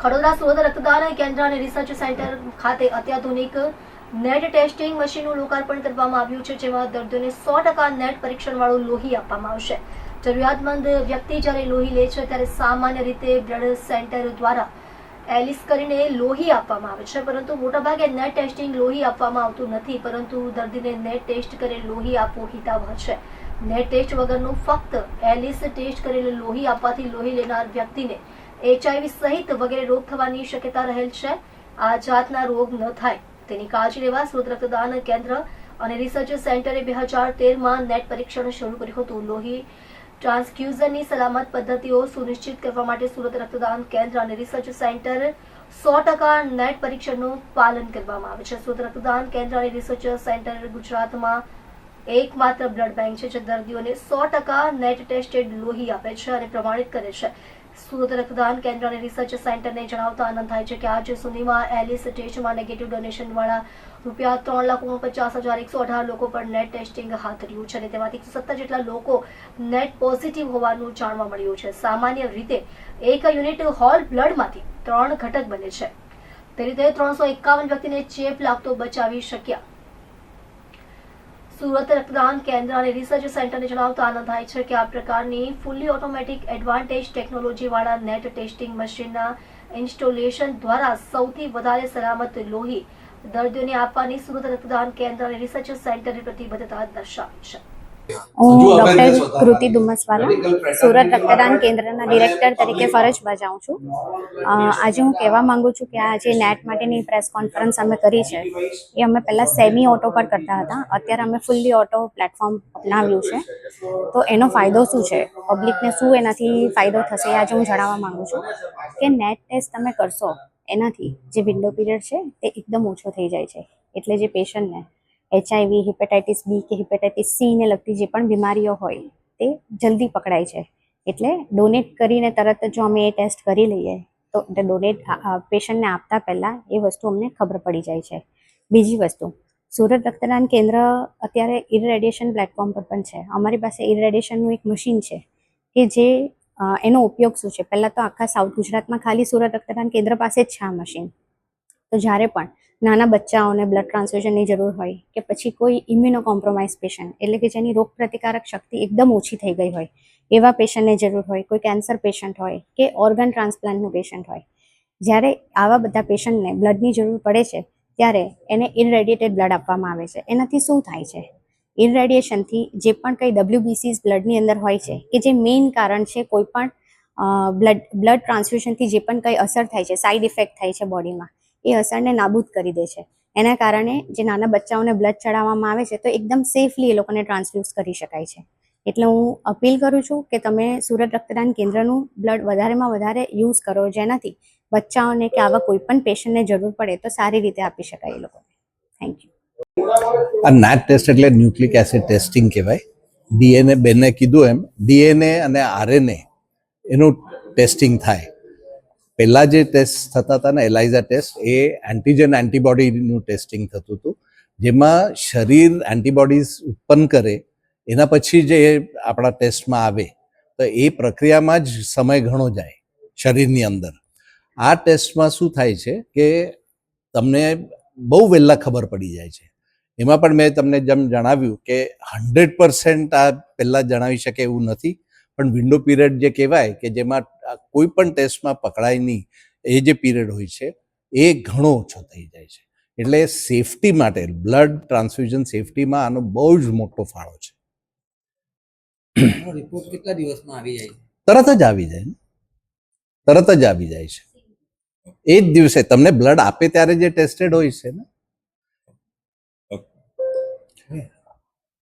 ખડોદરા સુરત રક્તદાન કેન્દ્ર અને રિસર્ચ સેન્ટર ખાતે અત્યાધુનિક નેટ ટેસ્ટિંગ મશીનનું લોકાર્પણ કરવામાં આવ્યું છે, જેમાં દર્દીઓને સો ટકા નેટ પરીક્ષણવાળું લોહી આપવામાં આવશે. જરૂરિયાતમંદ વ્યક્તિ જ્યારે લોહી લે છે, ત્યારે સામાન્ય રીતે બ્લડ સેન્ટર દ્વારા એલિસ કરીને લોહી આપવામાં આવે છે. પરંતુ મોટાભાગે નેટ ટેસ્ટિંગ લોહી આપવામાં આવતું નથી, પરંતુ દર્દીને નેટ ટેસ્ટ કરેલ લોહી આપવું હિતાવહ છે. નેટ ટેસ્ટ વગરનું ફક્ત એલિસ ટેસ્ટ કરેલું લોહી આપવાથી લોહી લેનાર વ્યક્તિને એચઆઈવી સહિત વગેરે રોગ થવાની શક્યતા રહેલ છે. આ જાતના રોગ ન થાય. તેની કાળજી લેવા સુરત રક્તદાન કેન્દ્ર અને રિસર્ચ સેન્ટરે બે હજાર તેરમાં નેટ પરીક્ષણ શરૂ કર્યું હતું. લોહી ટ્રાન્સફ્યુઝનની સલામત પદ્ધતિઓ સુનિશ્ચિત કરવા માટે સુરત રક્તદાન કેન્દ્ર અને રિસર્ચ સેન્ટર સો ટકા નેટ પરીક્ષણનું પાલન કરવામાં આવે છે. સુરત રક્તદાન કેન્દ્ર અને રિસર્ચ સેન્ટર ગુજરાતમાં એકમાત્ર બ્લડ બેંક છે જે દર્દીઓને સો ટકા નેટ ટેસ્ટેડ લોહી આપે છે અને પ્રમાણિત કરે છે. સુરત રક્તદાન કેન્દ્ર અને રિસર્ચ સેન્ટરને જણાવતા આનંદ થાય છે કે આજ સુધીમાં એલિસ ટેસ્ટમાં નેગેટિવ ડોનેશન વાળા રૂપિયા ત્રણ લાખ ઓગણપચાસ હજાર એકસો અઢાર લોકો પર નેટ ટેસ્ટિંગ હાથ ધર્યું છે અને તેમાંથી સત્તર જેટલા લોકો નેટ પોઝિટિવ હોવાનું જાણવા મળ્યું છે. સામાન્ય રીતે એક યુનિટ હોલ બ્લડમાંથી ત્રણ ઘટક બને છે. તે રીતે ત્રણસો એકાવન વ્યક્તિને ચેપ લાગતો બચાવી શક્યા. સુરત રક્તદાન કેન્દ્ર અને રિસર્ચ સેન્ટરને જણાવતા આનંદ થાય છે કે આ પ્રકારની ફૂલ્લી ઓટોમેટિક એડવાન્ટેજ ટેકનોલોજી વાળા નેટ ટેસ્ટિંગ મશીનના ઇન્સ્ટોલેશન દ્વારા સૌથી વધારે સલામત લોહી દર્દીઓને આપવાની સુરત રક્તદાન કેન્દ્ર અને રિસર્ચ સેન્ટરની પ્રતિબદ્ધતા દર્શાવી છે. હું ડોક્ટર કૃતિ ડુમસવાલા સુરત રક્તદાન કેન્દ્રના ડિરેક્ટર તરીકે ફરજ બજાવું છું. આજે હું કહેવા માંગુ છું કે આ જે નેટ માટેની પ્રેસ કોન્ફરન્સ અમે કરી છે એ અમે પહેલાં સેમી ઓટો પર કરતા હતા. અત્યારે અમે ફૂલ્લી ઓટો પ્લેટફોર્મ અપનાવ્યું છે. તો એનો ફાયદો શું છે? પબ્લિકને શું એનાથી ફાયદો થશે આજે હું જણાવવા માંગુ છું કે નેટ ટેસ્ટ તમે કરશો એનાથી જે વિન્ડો પીરિયડ છે તે એકદમ ઓછો થઈ જાય છે. એટલે જે પેશન્ટને એચઆઈવી હિપેટાઇટિસ બી કે હિપેટાઇટિસ સીને લગતી જે પણ બીમારીઓ હોય, તે જલ્દી પકડાય છે. એટલે ડોનેટ કરીને તરત જો અમે એ ટેસ્ટ કરી લઈએ, તો ડોનેટ પેશન્ટને આપતા પહેલાં એ વસ્તુ અમને ખબર પડી જાય છે. બીજી વસ્તુ, સુરત રક્તદાન કેન્દ્ર અત્યારે ઇરેડિયેશન પ્લેટફોર્મ પર પણ છે. અમારી પાસે ઇરેડિયેશનનું એક મશીન છે, કે જે એનો ઉપયોગ શું છે? પહેલાં તો આખા સાઉથ ગુજરાતમાં ખાલી સુરત રક્તદાન કેન્દ્ર પાસે જ છે આ મશીન તો જ્યારે પણ નાના બચ્ચાઓને બ્લડ ટ્રાન્સફ્યુઝનની જરૂર હોય કે પછી કોઈ ઇમ્યુનો કોમ્પ્રોમાઇઝ પેશન્ટ એટલે કે જેની રોગ પ્રતિકારક શક્તિ એકદમ ઓછી થઈ ગઈ હોય, એવા પેશન્ટને જરૂર હોય, કોઈ કેન્સર પેશન્ટ હોય કે ઓર્ગન ટ્રાન્સપ્લાન્ટનું પેશન્ટ હોય. જ્યારે આવા બધા પેશન્ટને બ્લડની જરૂર પડે છે, ત્યારે એને ઇનરેડિએટેડ બ્લડ આપવામાં આવે છે. એનાથી શું થાય છે? ઇનરેડિએશનથી જે પણ કંઈ ડબ્લ્યુબીસીસ બ્લડની અંદર હોય છે, કે જે મેઇન કારણ છે કોઈ પણ બ્લડ બ્લડ ટ્રાન્સફ્યુઝનથી જે પણ કંઈ અસર થાય છે સાઇડ ઇફેક્ટ થાય છે બોડીમાં એ અસરને નાબૂદ કરી દે છે. એના કારણે જે નાના બચ્ચાઓને બ્લડ ચડાવવામાં આવે છે તો એકદમ સેફલી એ લોકોને ટ્રાન્સફ્યુઝ કરી શકાય છે. એટલે હું અપીલ કરું છું કે તમે સુરત રક્તદાન કેન્દ્રનું બ્લડ વધારેમાં વધારે યુઝ કરો, જેનાથી બચ્ચાઓને કે આવા કોઈ પણ પેશન્ટને જરૂર પડે તો સારી રીતે આપી શકાય એ લોકોને. થેન્ક યુ આ નાટ ટેસ્ટ એટલે ન્યુક્લિક એસિડ ટેસ્ટિંગ કહેવાય. ડીએનએ બેને કીધું એમ. ડીએનએ અને આરએનએ એનું ટેસ્ટિંગ થાય. પહેલાં જે ટેસ્ટ થતા હતા ને એલાઇઝા ટેસ્ટ એ એન્ટીજન એન્ટીબોડીનું ટેસ્ટિંગ થતું હતું. જેમાં શરીર એન્ટીબોડીઝ ઉત્પન્ન કરે, એના પછી જે આપણા ટેસ્ટમાં આવે, તો એ પ્રક્રિયામાં જ સમય ઘણો જાય શરીરની અંદર. આ ટેસ્ટમાં શું થાય છે કે તમને બહુ વહેલા ખબર પડી જાય છે. એમાં પણ મેં તમને જેમ જણાવ્યું કે હંડ્રેડ પર્સન્ટ આ પહેલાં જણાવી શકે એવું નથી. પણ વિન્ડો પીરિયડ જે કહેવાય કે જેમાં કોઈ પણ ટેસ્ટમાં પકડાય નહીં એ જે પીરિયડ હોય છે એ ઘણો ઓછો થઈ જાય છે. એટલે સેફટી માટે બ્લડ ટ્રાન્સફ્યુઝન સેફટીમાં આનો બહુ જ મોટો ફાળો છે. રિપોર્ટ કેટલા દિવસમાં આવી જાય? તરત જ આવી જાય ને. તરત જ આવી જાય છે. એ જ દિવસે તમને બ્લડ આપે ત્યારે જે ટેસ્ટેડ હોય છે ને